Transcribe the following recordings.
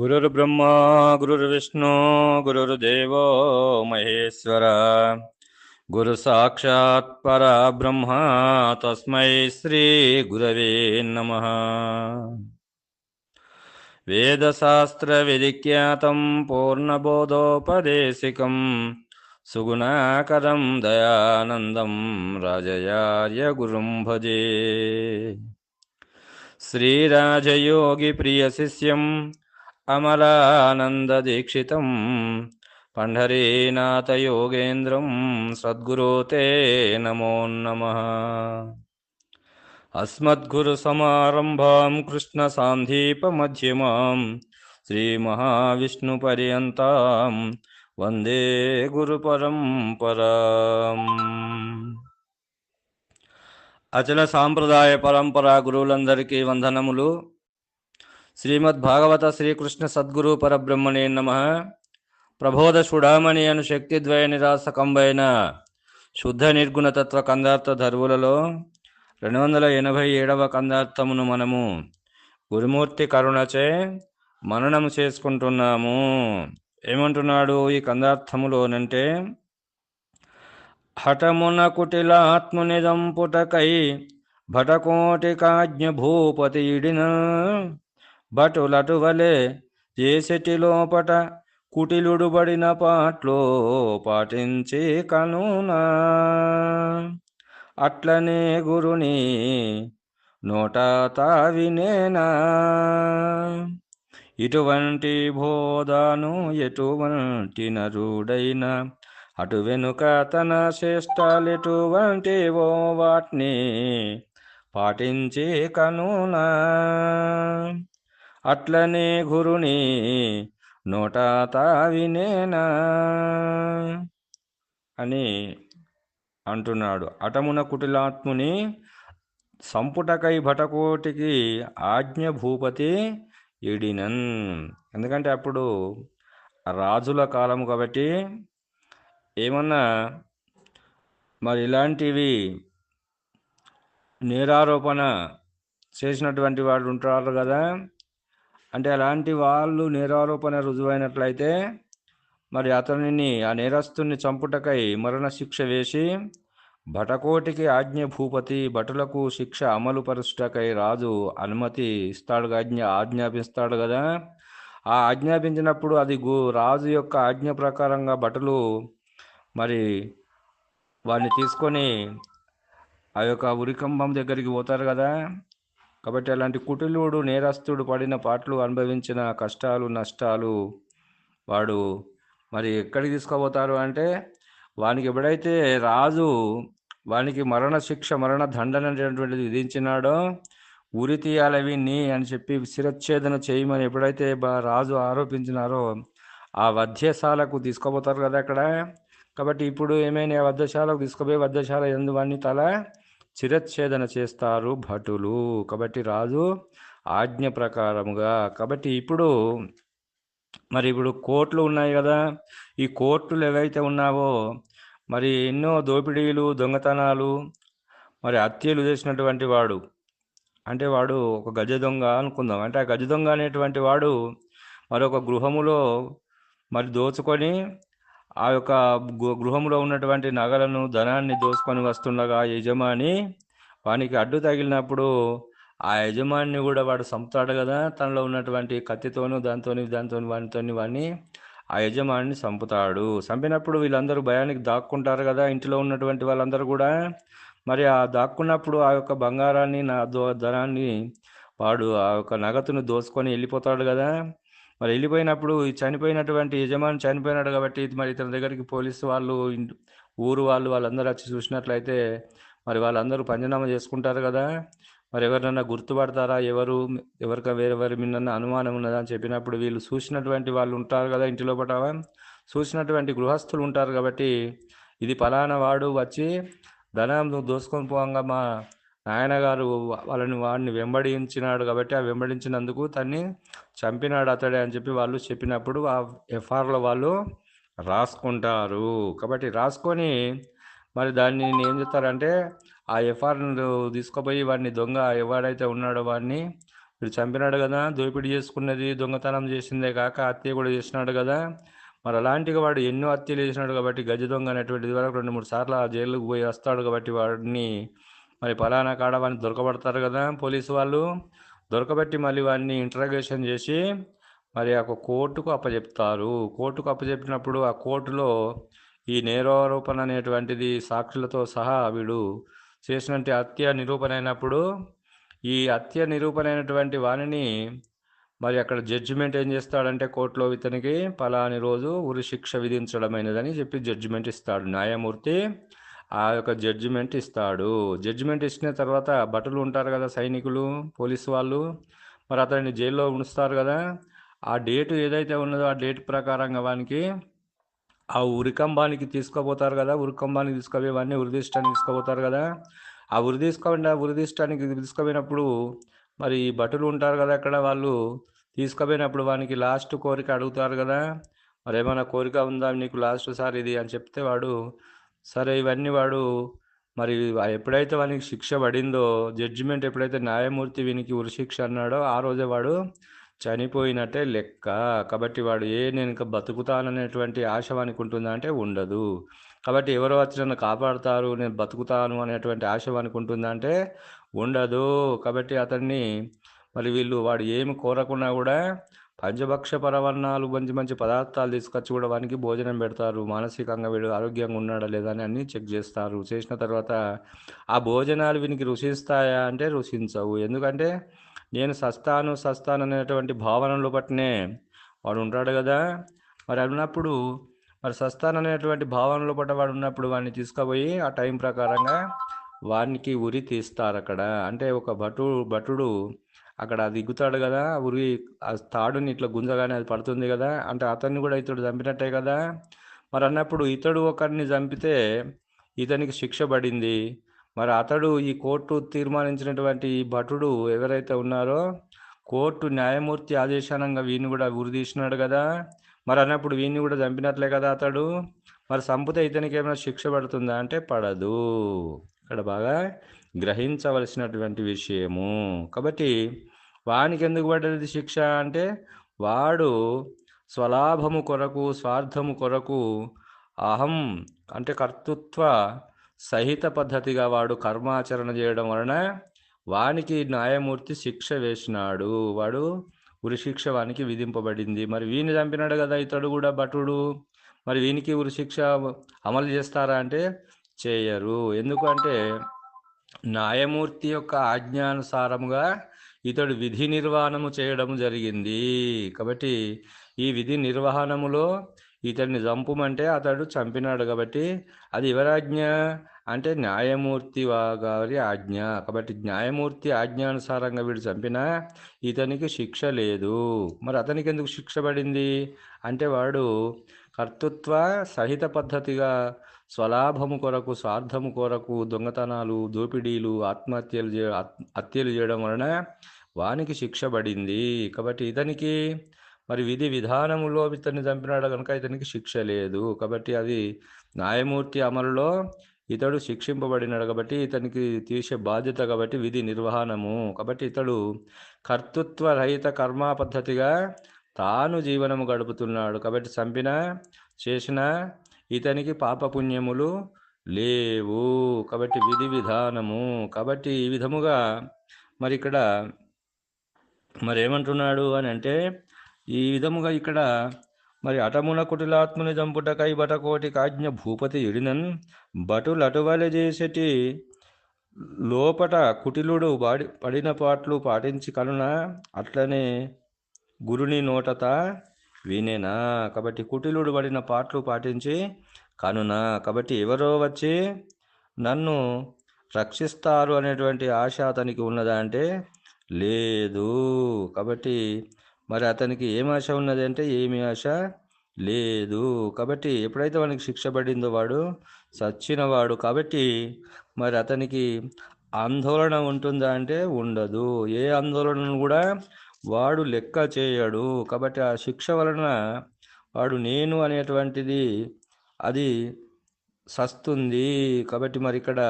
गुरुर्ब्रह्मा गुरुर्विष्णु गुरुर्देवो महेश्वर। गुरुसाक्षात् परब्रह्म तस्मै श्रीगुरवे नमः। वेदशास्त्रविधिख्यातं पूर्णबोधोपदेशिकं सुगुणाकरं दयानन्दं राजयार्यगुरुं भजे అమలానందీక్షితం పండరీనాథ యోగేంద్రం సద్గురో తే నమో నమ. అస్మద్గురుసమారంభాం కృష్ణసాంధీపమ్యమాం శ్రీమహావిష్ణుపర్యంతం వందే గురు గురుపరంపరా అచల సాంప్రదాయ పరంపరా గురువులందరికీ వందనములు. శ్రీమద్ భాగవత శ్రీకృష్ణ సద్గురు పరబ్రహ్మణే నమ. ప్రబోధ సుడామణి అను శక్తిద్వయ నిరాసకంబైన శుద్ధ నిర్గుణ తత్వ కందార్థ ధర్వులలో రెండు వందల ఎనభై ఏడవ కందార్థమును మనము గురుమూర్తి కరుణచే మననము చేసుకుంటున్నాము. ఏమంటున్నాడు ఈ కందార్థములోనంటే హఠమున కుటిలాత్ముని దంపుటకై భటకోటికాజ్ఞ భూపతి ఇడిన భటులటువలే చేసెటి లోపట కుటిలుడుబడిన పాట్లో పాటించి కనునా. అట్లనే గురుని నోట తావినేనా. ఇటువంటి బోధను ఎటువంటి నరుడైన అటు వెనుక తన శ్రేష్టాలెటువంటివో వాటిని పాటించి కనునా. అట్లనే గురుని నోట తావినేనా? అని అంటున్నాడు. అటమున కుటిలాత్ముని సంపుటకై భటకోటికి ఆజ్ఞ భూపతి ఇడినన్. ఎందుకంటే అప్పుడు రాజుల కాలం కాబట్టి ఏమన్నా మరి ఇలాంటివి నేరారోపణ చేసినటువంటి వాళ్ళు ఉంటారు కదా. అంటే అలాంటి వాళ్ళు నేరారోపణ రుజువైనట్లయితే మరి అతనిని ఆ నేరస్తుని చంపుటకై మరణ శిక్ష వేసి భటకోటికి ఆజ్ఞ భూపతి భటులకు శిక్ష అమలు పరుచుటకై రాజు అనుమతి ఇస్తాడు ఆజ్ఞ ఆజ్ఞాపిస్తాడు కదా. ఆ ఆజ్ఞాపించినప్పుడు అది గు రాజు యొక్క ఆజ్ఞ ప్రకారంగా భటులు మరి వాడిని తీసుకొని ఆ యొక్క ఉరికంబం దగ్గరికి పోతారు కదా. కాబట్టి అలాంటి కుటిలుడు నేరస్తుడు పడిన పాటలు అనుభవించిన కష్టాలు నష్టాలు వాడు మరి ఎక్కడికి తీసుకుపోతారు అంటే వానికి ఎప్పుడైతే రాజు వానికి మరణ శిక్ష మరణ దండన అనేటువంటిది విధించినాడో ఉరి తీయాలవి నీ అని చెప్పి శిరచ్ఛేదన చేయమని ఎప్పుడైతే బా- రాజు ఆరోపించినారో ఆ వధ్యశాలకు తీసుకుపోతారు కదా అక్కడ. కాబట్టి ఇప్పుడు ఏమైనా వధ్యశాలకు తీసుకుపోయి వధ్యశాల ఎందు వాడిని తల శిరచ్ఛేదన చేస్తారు భటులు. కాబట్టి రాజు ఆజ్ఞ ప్రకారముగా కాబట్టి ఇప్పుడు మరి ఇప్పుడు కోర్టులు ఉన్నాయి కదా ఈ కోర్టులు ఏవైతే ఉన్నావో మరి ఎన్నో దోపిడీలు దొంగతనాలు మరి హత్యలు చేసినటువంటి వాడు అంటే వాడు ఒక గజ దొంగ అనుకుందాం. అంటే ఆ గజ దొంగ అనేటువంటి వాడు మరొక గృహములో మరి దోచుకొని ఆ యొక్క గృహంలో ఉన్నటువంటి నగలను ధనాన్ని దోసుకొని వస్తుండగా యజమాని వానికి అడ్డు తగిలినప్పుడు ఆ యజమాని కూడా వాడు చంపుతాడు కదా. తనలో ఉన్నటువంటి కత్తితోను దాంతోని దాంతోని వానితోని వాడిని ఆ యజమానిని చంపుతాడు. చంపినప్పుడు వీళ్ళందరూ భయానికి దాక్కుంటారు కదా ఇంటిలో ఉన్నటువంటి వాళ్ళందరూ కూడా. మరి ఆ దాక్కున్నప్పుడు ఆ యొక్క బంగారాన్ని నా ధనాన్ని వాడు ఆ యొక్క నగతును దోసుకొని వెళ్ళిపోతాడు కదా. మరి వెళ్ళిపోయినప్పుడు చనిపోయినటువంటి యజమాని చనిపోయినాడు కాబట్టి మరి ఇతని దగ్గరికి పోలీసు వాళ్ళు ఊరు వాళ్ళు వాళ్ళందరూ వచ్చి చూసినట్లయితే మరి వాళ్ళందరూ పంచనామా చేసుకుంటారు కదా. మరి ఎవరినన్నా గుర్తుపడతారా? ఎవరు ఎవరికి వేరెవరి మీద అనుమానం ఉన్నదా అని చెప్పినప్పుడు వీళ్ళు చూసినటువంటి వాళ్ళు ఉంటారు కదా ఇంటిలో లోపల చూసినటువంటి గృహస్థులు ఉంటారు కాబట్టి ఇది ఫలానా వాడు వచ్చి ధనం దోసుకొని పోగా మా నాయనగారు వాళ్ళని వాడిని వెంబడించినాడు కాబట్టి ఆ వెంబడించినందుకు తన్ని చంపినాడు అతడే అని చెప్పి వాళ్ళు చెప్పినప్పుడు ఆ ఎఫ్ఆర్లో వాళ్ళు రాసుకుంటారు. కాబట్టి రాసుకొని మరి దాన్ని ఏం చేస్తారంటే ఆ ఎఫ్ఆర్ తీసుకుపోయి వాడిని దొంగ ఎవడైతే ఉన్నాడో వాడిని వీడు చంపినాడు కదా దోపిడీ చేసుకున్నది దొంగతనం చేసిందే కాక హత్య కూడా చేసినాడు కదా. మరి అలాంటిగా వాడు ఎన్నో హత్యలు చేసినాడు కాబట్టి గజ దొంగ అనేటువంటిది వరకు రెండు మూడు సార్లు ఆ జైలుకు పోయి వస్తాడు కాబట్టి వాడిని మరి పలానా కాడ వాడిని దొరకబడతారు కదా పోలీసు వాళ్ళు. దొరకబెట్టి మళ్ళీ వాడిని ఇంటరాగేషన్ చేసి మరి ఆ కోర్టుకు అప్పచెప్తారు కోర్టుకు అప్పచెప్పినప్పుడు ఆ కోర్టులో ఈ నేరారోపణ అనేటువంటిది సాక్షులతో సహా వీడు చేసినట్టు హత్య నిరూపణ అయినప్పుడు ఈ హత్య నిరూపణ అయినటువంటి వాణిని మరి అక్కడ జడ్జిమెంట్ ఏం చేస్తాడంటే కోర్టులో ఇతనికి పలాని రోజు ఉరి శిక్ష విధించడమైనదని చెప్పి జడ్జిమెంట్ ఇస్తాడు. న్యాయమూర్తి ఆ యొక్క జడ్జిమెంట్ ఇస్తాడు. జడ్జిమెంట్ ఇచ్చిన తర్వాత భటులు ఉంటారు కదా సైనికులు పోలీసు వాళ్ళు. మరి అతన్ని జైల్లో ఉంచుతారు కదా. ఆ డేటు ఏదైతే ఉన్నదో ఆ డేట్ ప్రకారంగా వానికి ఆ ఉరికంబానికి తీసుకుపోతారు కదా. ఉరికంబానికి తీసుకుపోయి వాడిని ఉరిదిష్టానికి తీసుకుపోతారు కదా. ఆ ఉరి తీసుకోకుండా ఉరిదిష్టానికి తీసుకుపోయినప్పుడు మరి ఈ భటులు ఉంటారు కదా అక్కడ వాళ్ళు. తీసుకుపోయినప్పుడు వానికి లాస్ట్ కోరిక అడుగుతారు కదా. మరి ఏమైనా కోరిక ఉందా? నీకు లాస్ట్ సార్ ఇది అని చెప్తే వాడు సరే ఇవన్నీ వాడు మరి ఎప్పుడైతే వానికి శిక్ష పడిందో జడ్జిమెంట్ ఎప్పుడైతే న్యాయమూర్తి వీనికి ఉరిశిక్ష అన్నాడో ఆ రోజే వాడు చనిపోయినట్టే లెక్క. కాబట్టి వాడు ఏ నేను ఇంకా బతుకుతాననేటువంటి ఆశ వానికి ఉంటుందా అంటే ఉండదు. కాబట్టి ఎవరు వచ్చి నన్ను కాపాడుతారు నేను బతుకుతాను అనేటువంటి ఆశ వానికి ఉంటుందా అంటే ఉండదు. కాబట్టి అతన్ని మరి వీళ్ళు వాడు ఏమి కోరకున్నా కూడా పంచభక్ష పరవర్ణాలు మంచి మంచి పదార్థాలు తీసుకొచ్చి కూడా వానికి భోజనం పెడతారు. మానసికంగా వీడు ఆరోగ్యంగా ఉన్నాడా లేదా అని అన్నీ చెక్ చేస్తారు. చేసిన తర్వాత ఆ భోజనాలు వీనికి రుచిస్తాయా అంటే రుచించవు. ఎందుకంటే నేను సస్తాను సస్తాను అనేటువంటి భావనలో పట్టినే వాడు ఉంటాడు కదా. మరి అన్నప్పుడు మరి సస్తాన్ అనేటువంటి భావనలో పట్ట వాడు ఉన్నప్పుడు వాడిని తీసుకుపోయి ఆ టైం ప్రకారంగా వానికి ఉరి తీస్తారు అక్కడ. అంటే ఒక భటు భటుడు అక్కడ దిగుతాడు కదా ఉరి ఆ తాడుని ఇట్లా గుంజగానే అది పడుతుంది కదా అంటే అతన్ని కూడా ఇతడు చంపినట్టే కదా. మరి అన్నప్పుడు ఇతడు ఒకరిని చంపితే ఇతనికి శిక్ష పడింది. మరి అతడు ఈ కోర్టు తీర్మానించినటువంటి ఈ భటుడు ఎవరైతే ఉన్నారో కోర్టు న్యాయమూర్తి ఆదేశానంగా వీని కూడా ఉరిదీసినాడు కదా. మరి అన్నప్పుడు వీని కూడా చంపినట్లే కదా అతడు. మరి చంపితే ఇతనికి ఏమైనా శిక్ష పడుతుందా? అంటే పడదు. ఇక్కడ బాగా గ్రహించవలసినటువంటి విషయము. కాబట్టి వానికి ఎందుకు పడ్డది శిక్ష అంటే వాడు స్వలాభము కొరకు స్వార్థము కొరకు అహం అంటే కర్తృత్వ సహిత పద్ధతిగా వాడు కర్మాచరణ చేయడం వలన వానికి న్యాయమూర్తి శిక్ష వేసినాడు. వాడు ఉరిశిక్ష వానికి విధింపబడింది. మరి వీని చంపినాడు కదా ఇతడు కూడా భటుడు. మరి వీనికి ఉరిశిక్ష అమలు చేస్తారా అంటే చేయరు. ఎందుకంటే న్యాయమూర్తి యొక్క ఆజ్ఞానుసారముగా ఇతడు విధి నిర్వహణము చేయడం జరిగింది. కాబట్టి ఈ విధి నిర్వహణములో ఇతడిని చంపమంటే అతడు చంపినాడు కాబట్టి అది ఎవరాజ్ఞ? అంటే న్యాయమూర్తి గారి ఆజ్ఞ. కాబట్టి న్యాయమూర్తి ఆజ్ఞానుసారంగా వీడు చంపినా ఇతనికి శిక్ష లేదు. మరి అతనికి ఎందుకు శిక్ష పడింది? అంటే వాడు కర్తృత్వ సహిత పద్ధతిగా స్వలాభము కొరకు స్వార్థము కొరకు దొంగతనాలు దోపిడీలు ఆత్మహత్యలు చే హత్యలు చేయడం వలన వానికి శిక్ష పడింది. కాబట్టి ఇతనికి మరి విధి విధానములో ఇతన్ని చంపినాడు కనుక ఇతనికి శిక్ష లేదు. కాబట్టి అది న్యాయమూర్తి అమలులో ఇతడు శిక్షింపబడినాడు కాబట్టి ఇతనికి తీసే బాధ్యత కాబట్టి విధి నిర్వహణము. కాబట్టి ఇతడు కర్తృత్వ రహిత కర్మ పద్ధతిగా తాను జీవనము గడుపుతున్నాడు. కాబట్టి చంపిన చేసిన ఇతనికి పాపపుణ్యములు లేవు. కాబట్టి విధి విధానము. కాబట్టి ఈ విధముగా మరి ఇక్కడ మరి ఏమంటున్నాడు అని అంటే ఈ విధముగా ఇక్కడ మరి అటమున కుటిలాత్ముని చంపుటకై బటకోటి కాజ్ఞ భూపతి ఎడినన్ భటులు చేసేటి లోపట కుటిలుడు బాడి పడిన పాటలు పాటించి కనున అట్లనే గురుని నోటత వినేనా? కాబట్టి కుటిలుడు పడిన పాటలు పాటించి కనునా? కాబట్టి ఎవరో వచ్చి నన్ను రక్షిస్తారు అనేటువంటి ఆశ అతనికి ఉన్నదా అంటే లేదు. కాబట్టి మరి అతనికి ఏం ఆశ ఉన్నది అంటే ఏమి ఆశ? లేదు. కాబట్టి ఎప్పుడైతే వానికి శిక్ష పడిందో వాడు చచ్చినవాడు కాబట్టి మరి అతనికి ఆందోళన ఉంటుందా అంటే ఉండదు. ఏ ఆందోళనను కూడా వాడు లెక్క చేయడు. కాబట్టి ఆ శిక్ష వలన వాడు నేను అనేటువంటిది అది సస్తుంది. కాబట్టి మరి ఇక్కడ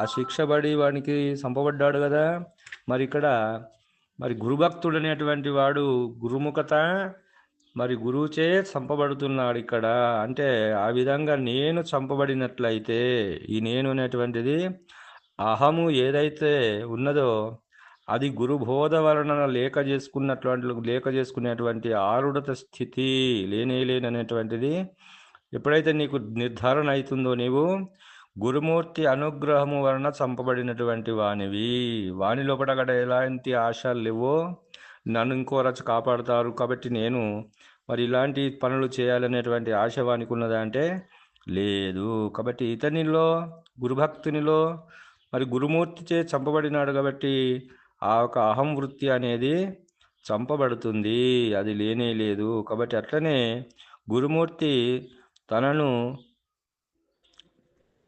ఆ శిక్ష పడి వానికి చంపబడ్డాడు కదా. మరి ఇక్కడ మరి గురుభక్తుడు అనేటువంటి వాడు గురుముఖత మరి గురువుచే చంపబడుతున్నాడు ఇక్కడ. అంటే ఆ విధంగా నేను చంపబడినట్లయితే ఈ నేను అనేటువంటిది అహము ఏదైతే ఉన్నదో అది గురుబోధ వలన లేక చేసుకున్నటువంటి లేక చేసుకునేటువంటి ఆరుడత స్థితి లేనే లేననేటువంటిది ఎప్పుడైతే నీకు నిర్ధారణ అవుతుందో నీవు గురుమూర్తి అనుగ్రహము వలన చంపబడినటువంటి వానివి. వాని లోపల అక్కడ ఎలాంటి ఆశలు లేవో నన్ను ఇంకో రచ కాపాడుతారు. కాబట్టి నేను మరి ఇలాంటి పనులు చేయాలనేటువంటి ఆశ వానికి ఉన్నదా అంటే లేదు. కాబట్టి ఇతనిలో గురుభక్తునిలో మరి గురుమూర్తిచే చంపబడినాడు కాబట్టి ఆ యొక్క అహం వృత్తి అనేది చంపబడుతుంది. అది లేనే లేదు. కాబట్టి అట్లనే గురుమూర్తి తనను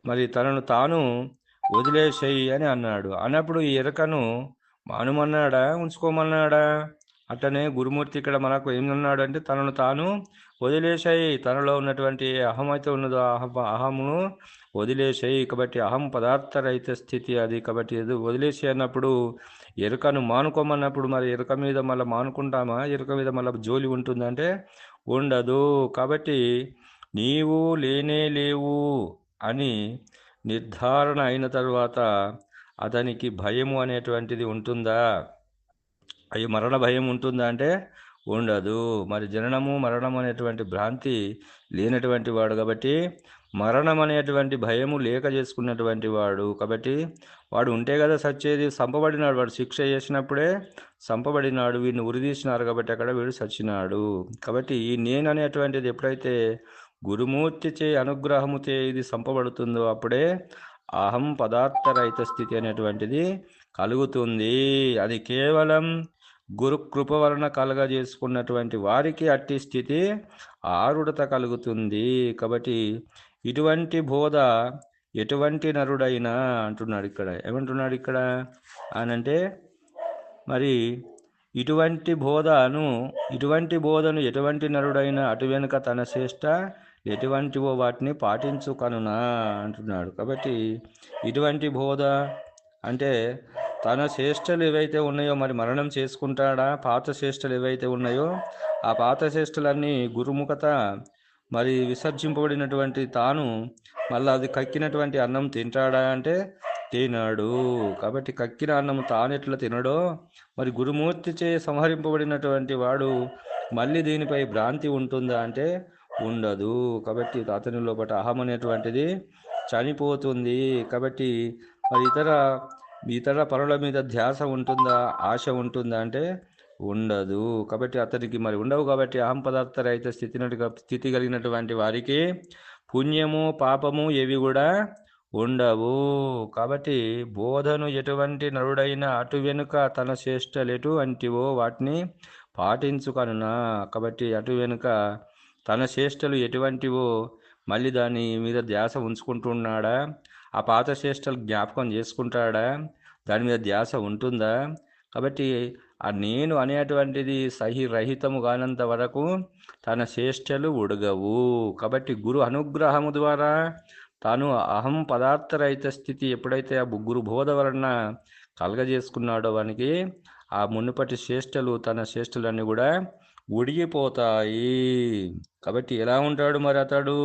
మరి తనను తాను వదిలేసేయి అని అన్నాడు. అన్నప్పుడు ఈ ఎరకను మానుమన్నాడా? ఉంచుకోమన్నాడా? అట్లనే గురుమూర్తి ఇక్కడ మనకు ఏమన్నాడు అంటే తనను తాను వదిలేసాయి తనలో ఉన్నటువంటి అహం అయితే ఉన్నదో అహం అహమును వదిలేసాయి కాబట్టి అహం పదార్థరహిత స్థితి అది. కాబట్టి ఏదో వదిలేసి అన్నప్పుడు ఎరుకను మానుకోమన్నప్పుడు మరి ఎరుక మీద మళ్ళీ మానుకుంటామా? ఎరుక మీద మళ్ళీ జోలి ఉంటుందంటే ఉండదు. కాబట్టి నీవు లేనే లేవు అని నిర్ధారణ అయిన తర్వాత అతనికి భయము అనేటువంటిది ఉంటుందా? అయ్యి మరణ భయం ఉంటుందా అంటే ఉండదు. మరి జననము మరణం అనేటువంటి భ్రాంతి లేనటువంటి వాడు కాబట్టి మరణం అనేటువంటి భయము లేక చేసుకున్నటువంటి వాడు కాబట్టి వాడు ఉంటే కదా సచ్చేది. చంపబడినాడు వాడు శిక్ష చేసినప్పుడే చంపబడినాడు వీడిని ఉరిదీసినారు కాబట్టి అక్కడ వీడు సచ్చినాడు. కాబట్టి ఈ నేను అనేటువంటిది ఎప్పుడైతే గురుమూర్తి చే అనుగ్రహముతే ఇది చంపబడుతుందో అప్పుడే అహం పదార్థరహిత స్థితి అనేటువంటిది కలుగుతుంది. అది కేవలం గురు కృప వలన కలగజేసుకున్నటువంటి వారికి అట్టి స్థితి ఆరుడత కలుగుతుంది. కాబట్టి ఇటువంటి బోధ ఎటువంటి నరుడైనా అంటున్నాడు ఇక్కడ. ఏమంటున్నాడు ఇక్కడ అనంటే మరి ఇటువంటి బోధను ఇటువంటి బోధను ఎటువంటి నరుడైనా అటు వెనుక తన శ్రేష్ట ఎటువంటివో వాటిని పాటించుకనునా అంటున్నాడు. కాబట్టి ఇటువంటి బోధ అంటే తన చేష్టలు ఏవైతే ఉన్నాయో మరి మరణం చేసుకుంటాడా? పాత చేష్టలు ఏవైతే ఉన్నాయో ఆ పాత చేష్టలన్నీ గురుముఖత మరి విసర్జింపబడినటువంటి తాను మళ్ళీ అది కక్కినటువంటి అన్నం తింటాడా అంటే తినడు. కాబట్టి కక్కిన అన్నం తాను ఎట్లా తినడో మరి గురుమూర్తిచే సంహరింపబడినటువంటి వాడు మళ్ళీ దీనిపై భ్రాంతి ఉంటుందా అంటే ఉండదు. కాబట్టి అతని లోపల అహం అనేటువంటిది చనిపోతుంది. కాబట్టి మరి ఇతర ఇతర పనుల మీద ధ్యాస ఉంటుందా ఆశ ఉంటుందా అంటే ఉండదు. కాబట్టి అతనికి మరి ఉండవు కాబట్టి అహం పదార్థ రహిత స్థితి స్థితి కలిగినటువంటి వారికి పుణ్యము పాపము ఏవి కూడా ఉండవు. కాబట్టి బోధను ఎటువంటి నరుడైన అటు వెనుక తన చేష్టలు ఎటువంటివో వాటిని పాటించుకనునా. కాబట్టి అటు వెనుక తన చేష్టలు ఎటువంటివో మళ్ళీ దాని మీద ధ్యాస ఉంచుకుంటున్నాడా? ఆ పాత చేష్టలు జ్ఞాపకం చేసుకుంటాడా? దాని మీద ధ్యాస ఉంటుందా? కాబట్టి ఆ నేను అనేటువంటిది సహిరహితము కానంత వరకు తన చేష్టలు ఉడగవు. కాబట్టి గురు అనుగ్రహము ద్వారా తాను అహం పదార్థరహిత స్థితి ఎప్పుడైతే ఆ గురు బోధ వలన కలగజేసుకున్నాడో వానికి ఆ మునుపటి చేష్టలు తన చేష్టలన్నీ కూడా ఉడిగిపోతాయి. కాబట్టి ఎలా ఉంటాడు మరి అతడు?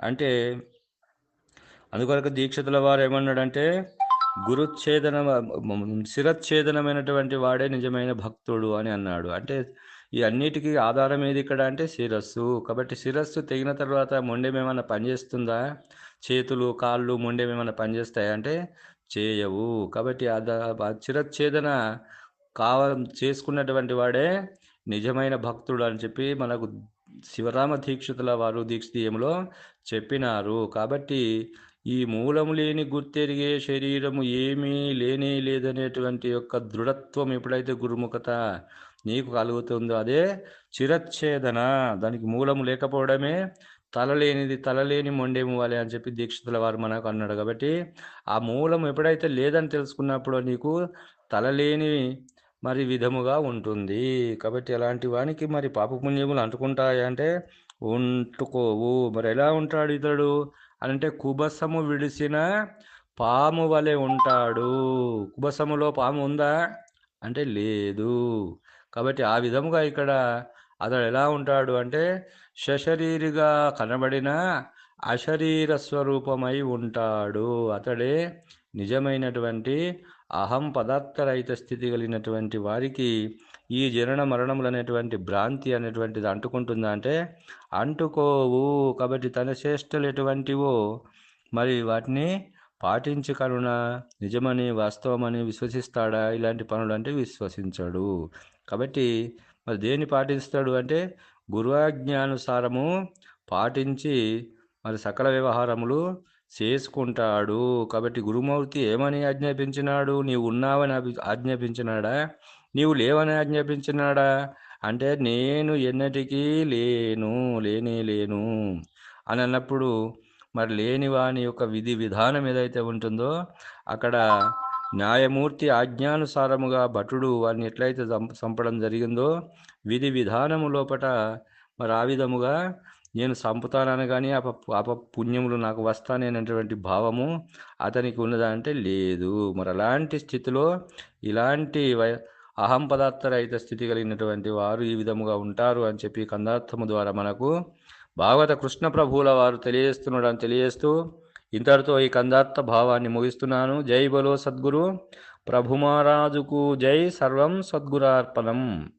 అంటే అందుకొరకు దీక్షితుల వారు ఏమన్నాడంటే గురుచ్ఛేదన శిరచ్ఛేదనమైనటువంటి వాడే నిజమైన భక్తుడు అని అన్నాడు. అంటే ఈ అన్నిటికీ ఆధారం ఏది ఇక్కడ అంటే శిరస్సు. కాబట్టి శిరస్సు తెగిన తర్వాత మొండెమేమైనా పనిచేస్తుందా చేతులు కాళ్ళు మొండెమేమైనా పనిచేస్తాయా అంటే చేయవు. కాబట్టి చిరచ్ఛేదన శిరచ్ఛేదన కావ చేసుకున్నటువంటి వాడే నిజమైన భక్తుడు అని చెప్పి మనకు శివరామ దీక్షితుల వారు దీక్షితీయంలో చెప్పినారు. కాబట్టి ఈ మూలము లేని గుర్తెరిగే శరీరము ఏమీ లేనే లేదనేటువంటి యొక్క దృఢత్వం ఎప్పుడైతే గురుముఖత నీకు కలుగుతుందో అదే చిరచ్ఛేదన. దానికి మూలము లేకపోవడమే తలలేనిది తలలేని మొండేము వాలి అని చెప్పి దీక్షితుల వారు మనకు అన్నాడు కాబట్టి ఆ మూలం ఎప్పుడైతే లేదని తెలుసుకున్నప్పుడు నీకు తలలేని మరి విధముగా ఉంటుంది. కాబట్టి అలాంటి వానికి మరి పాపపుణ్యములు అంటుకుంటాయి అంటే ఉంటుకోవు. మరి ఎలా ఉంటాడు ఇతడు? అంటే కుబసము విడిసిన పాము వలె ఉంటాడు. కుబసములో పాము ఉందా? అంటే లేదు. కాబట్టి ఆ విధముగా ఇక్కడ అతడు ఎలా ఉంటాడు అంటే సశరీరిగా కనబడిన అశరీర స్వరూపమై ఉంటాడు. అతడే నిజమైనటువంటి అహం పదార్థరహిత స్థితి కలిగినటువంటి వారికి ఈ జనన మరణములు అనేటువంటి భ్రాంతి అనేటువంటిది అంటుకుంటుందా అంటే అంటుకోవు కాబట్టి తన చేష్టలు ఎటువంటివో మరి వాటిని పాటించి కరుణ నిజమని వాస్తవమని విశ్వసిస్తాడా? ఇలాంటి పనులు అంటే విశ్వసించడు. కాబట్టి మరి దేన్ని పాటిస్తాడు అంటే గురువాజ్ఞానుసారము పాటించి మరి సకల వ్యవహారములు చేసుకుంటాడు. కాబట్టి గురుమూర్తి ఏమని ఆజ్ఞాపించినాడు? నీవు ఉన్నావని ఆజ్ఞాపించినాడా? నీవు లేవని ఆజ్ఞాపించినాడా? అంటే నేను ఎన్నటికీ లేను లేనే లేను. అని అన్నప్పుడు మరి లేని వాని యొక్క విధి విధానం ఏదైతే ఉంటుందో అక్కడ న్యాయమూర్తి ఆజ్ఞానుసారముగా భటుడు వారిని ఎట్లయితే చంపడం జరిగిందో విధి విధానము లోపట మరి ఆ విధముగా నేను చంపుతానని కానీ అప అప పుణ్యములు నాకు వస్తానేనటువంటి భావము అతనికి ఉన్నదా అంటే లేదు. మరి అలాంటి స్థితిలో ఇలాంటి వై- అహం పదార్థరహిత స్థితి కలిగినటువంటి వారు ఈ విధముగా ఉంటారు అని చెప్పి కందార్థము ద్వారా మనకు భాగవత కృష్ణ ప్రభువుల వారు తెలియజేస్తున్నాడని తెలియజేస్తూ ఇంతటితో ఈ కందార్థ భావాన్ని ముగిస్తున్నాను. జై బలో సద్గురు. ప్రభుమారాజుకు జై. సర్వం సద్గురార్పణం.